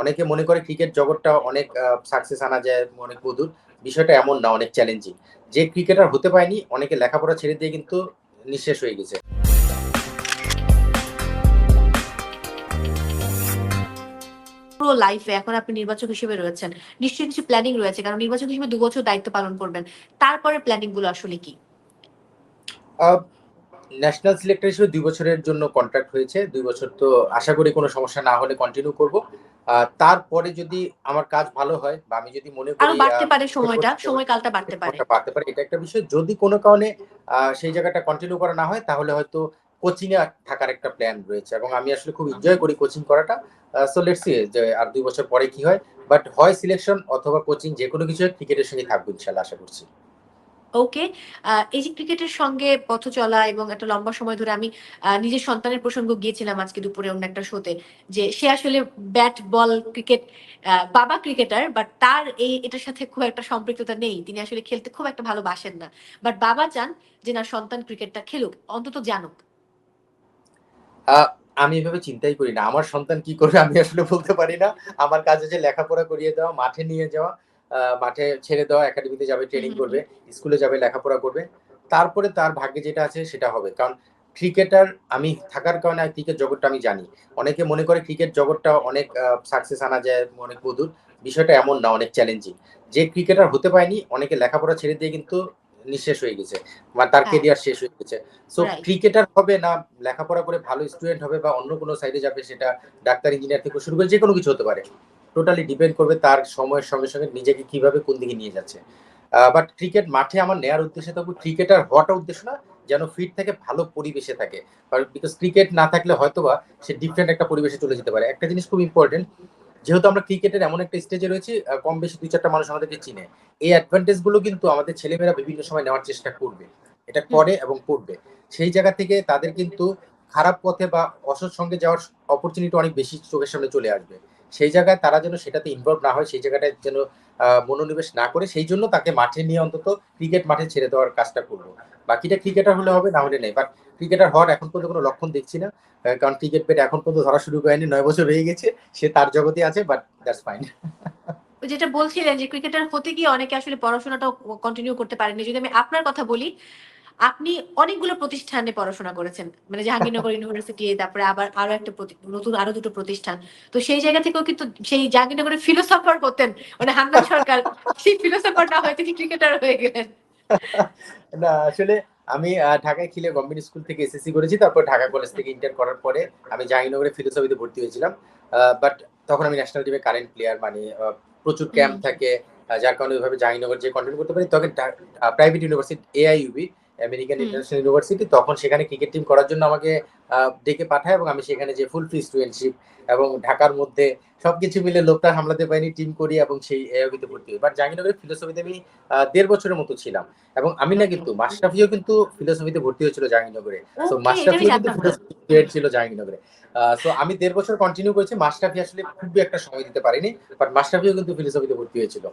অনেকে মনে করে ক্রিকেট জগৎটা অনেক সাকসেস আনা যায় অনেক বদূর বিষয়টা এমন না অনেক চ্যালেঞ্জিং যে ক্রিকেটার হতে পারেনি অনেকে লেখাপড়া ছেড়ে দিয়ে কিন্তু নিঃশেষ হয়ে গেছে। পুরো লাইফে এখন আপনি নির্বাচক হিসেবে রয়েছেন। নিশ্চয়ই কিছু প্ল্যানিং রয়েছে কারণ নির্বাচক হিসেবে দু বছর দায়িত্ব পালন করবেন। তারপরে প্ল্যানিংগুলো আসলে কি? ন্যাশনাল সিলেক্টর হিসেবে দুই বছরের জন্য কন্ট্রাক্ট হয়েছে। দুই বছর তো আশা করি কোনো সমস্যা না হলে কন্টিনিউ করব। তারপরে যদি আমার কাজ ভালো হয় বা আমি যদি মনে করি বাড়তে পারে সময়টা সময়কালটা বাড়তে পারে। পারতে পারে এটা একটা বিষয়। যদি কোনো কারণে সেই জায়গাটা কন্টিনিউ করা না হয় তাহলে হয়তো কোচিং এ থাকার একটা প্ল্যান রয়েছে এবং আমি আসলে খুব এনজয় করি কোচিং করাটা। সো লেটস সি যে আর দুই বছর পরে কি হয়। বাট হয় সিলেকশন অথবা কোচিং যে কোনো কিছু ক্রিকেটের সঙ্গে থাকব ইনশাল্লাহ আশা করছি। ওকে। এই যে ক্রিকেটের সঙ্গে পথ চলা এবং একটা লম্বা সময় ধরে আমি নিজের সন্তানের প্রসঙ্গ গিয়েছিলাম আজকে দুপুরে অন্য একটা শোতে যে সে আসলে ব্যাট বল ক্রিকেট বাবা ক্রিকেটার বাট তার এই, এটার সাথে খুব একটা সম্পৃক্ততা নেই। তিনি আসলে খেলতে খুব একটা ভালোবাসেন না। বাট বাবা চান যে না সন্তান ক্রিকেটটা খেলুক, অন্তত জানুক। আমি এভাবে চিন্তাই করি না। আমার সন্তান কি করবে আমি আসলে বলতে পারি না। আমার কাজ হচ্ছে লেখাপড়া করিয়ে দেওয়া, মাঠে নিয়ে যাওয়া মাঠে ছেড়ে দেওয়া একাডেমিতে যাবে ট্রেনিং করবে স্কুলে যাবে লেখাপড়া করবে। তারপরে তার ভাগ্যে যেটা আছে সেটা হবে। কারণ ক্রিকেটার আমি থাকার কারণে ক্রিকেট জগৎটা আমি জানি। অনেকে মনে করে ক্রিকেট জগৎটা অনেক সাকসেস আনা যায় অনেক বদূর বিষয়টা এমন না অনেক চ্যালেঞ্জিং যে ক্রিকেটার হতে পারেনি অনেকে লেখাপড়া ছেড়ে দিয়ে কিন্তু নিঃশেষ হয়ে গেছে বা তার হ্যাঁ। কেরিয়ার শেষ হয়ে গেছে। সো ক্রিকেটার হবে না লেখাপড়া করে ভালো স্টুডেন্ট হবে বা অন্য কোনো সাইডে যাবে সেটা ডাক্তার ইঞ্জিনিয়ার থেকে শুরু করে যে কোনো কিছু হতে পারে। টোটালি ডিপেন্ড করবে তার সময়ের সঙ্গে সঙ্গে নিজেকে কীভাবে কোন দিকে নিয়ে যাচ্ছে। বাট ক্রিকেট মাঠে আমার নেয়ার উদ্দেশ্য থাকবে ক্রিকেটার হওয়াটা উদ্দেশ্য না যেন ফিট থাকে ভালো পরিবেশে থাকে। বিকজ ক্রিকেট না থাকলে হয়তোবা সে ডিফারেন্ট একটা পরিবেশে চলে যেতে পারে। একটা জিনিস খুব ইম্পর্টেন্ট যেহেতু আমরা ক্রিকেটের এমন একটা স্টেজে রয়েছি কম বেশি দুই চারটা মানুষ আমাদেরকে চিনে। এই অ্যাডভান্টেজগুলো কিন্তু আমাদের ছেলেমেয়েরা বিভিন্ন সময় নেওয়ার চেষ্টা করবে। এটা করে এবং করবে। সেই জায়গা থেকে তাদের কিন্তু খারাপ পথে বা অসৎ সঙ্গে যাওয়ার অপরচুনিটি অনেক বেশি চোখের সামনে চলে আসবে। সেই জায়গায় তারা যেন সেটাতে ইনভলভ না হয়, সেই জায়গাটায় যেন মনোনিবেশ না করে, সেই জন্য তাকে মাঠে নিয়ে অন্তত ক্রিকেট মাঠে ছেড়ে দেওয়ার কাজটা করব। বাকিটা ক্রিকেটার হলে হবে, না হলে নেই। বাট ক্রিকেটার হওয়ার এখন পর্যন্ত কোনো লক্ষণ দেখছি না কারণ ক্রিকেট পেট এখন পর্যন্ত ধরা শুরু করেনি, নয় বছর হয়ে গেছে, সে তার জগতে আছে বাট দ্যাটস ফাইন যেটা বলছিলেন যে ক্রিকেটার হতে গিয়ে অনেকে আসলে পড়াশোনাটাও কন্টিনিউ করতে পারেনি যদি আমি আপনার কথা বলি আপনি অনেকগুলো প্রতিষ্ঠানে পড়াশোনা করেছেন। মানে জাহাঙ্গীরনগর ইউনিভার্সিটি তারপরে আবার আরও একটা নতুন আরও দুটো প্রতিষ্ঠান। তো সেই জায়গা থেকেও কিন্তু সেই জাহাঙ্গীরনগরে ফিলোসফার করতেন। মানে হান্নান সরকার সেই ফিলোসফার না হয়ে তিনি ক্রিকেটার হয়ে গেলেন। না আসলে আমি ঢাকায় খিলে গভর্নমেন্ট স্কুল থেকে এসএসসি করেছি তারপর ঢাকা কলেজ থেকে ইন্টার করার পরে আমি জাহাঙ্গীরনগরে ফিলোসফিতে ভর্তি হয়েছিলাম। বাট তখন আমি ন্যাশনাল টিমে কারেন্ট প্লেয়ার মানে প্রচুর ক্যাম্প থাকে। যার কারণে ওইভাবে জাহাঙ্গীরনগর যে কন্টিনিউ করতে পারি। তখন private university AIUB American International University তখন সেখানে ক্রিকেট টিম করার জন্য আমাকে ডেকে পাঠায় এবং আমি সেখানে যে ফুল ফ্রি স্টুডেন্টশিপ এবং ঢাকার মধ্যে সবকিছু মিলে লোকটা সামলাতে পারিনি টিম করি এবং সেই এআইইউবিতে ভর্তি হই। বাট জাহাঙ্গীরনগরের ফিলোসফিতে আমি দেড় বছরের মতো ছিলাম। এবং আমি না কিন্তু মাশরাফিও কিন্তু ফিলোসফিতে ভর্তি হয়েছিল জাহাঙ্গীরনগরে। এটা আমি কিন্তু জানতাম। না। ফিলোসফি স্টুডেন্ট ছিল জাহাঙ্গীরনগরে। সো আমি দেড় বছর কন্টিনিউ করেছি মাশরাফি আসলে খুবই একটা সময় দিতে পারিনি বাট মাশরাফিও কিন্তু ফিলোসফিতে ভর্তি হয়েছিল।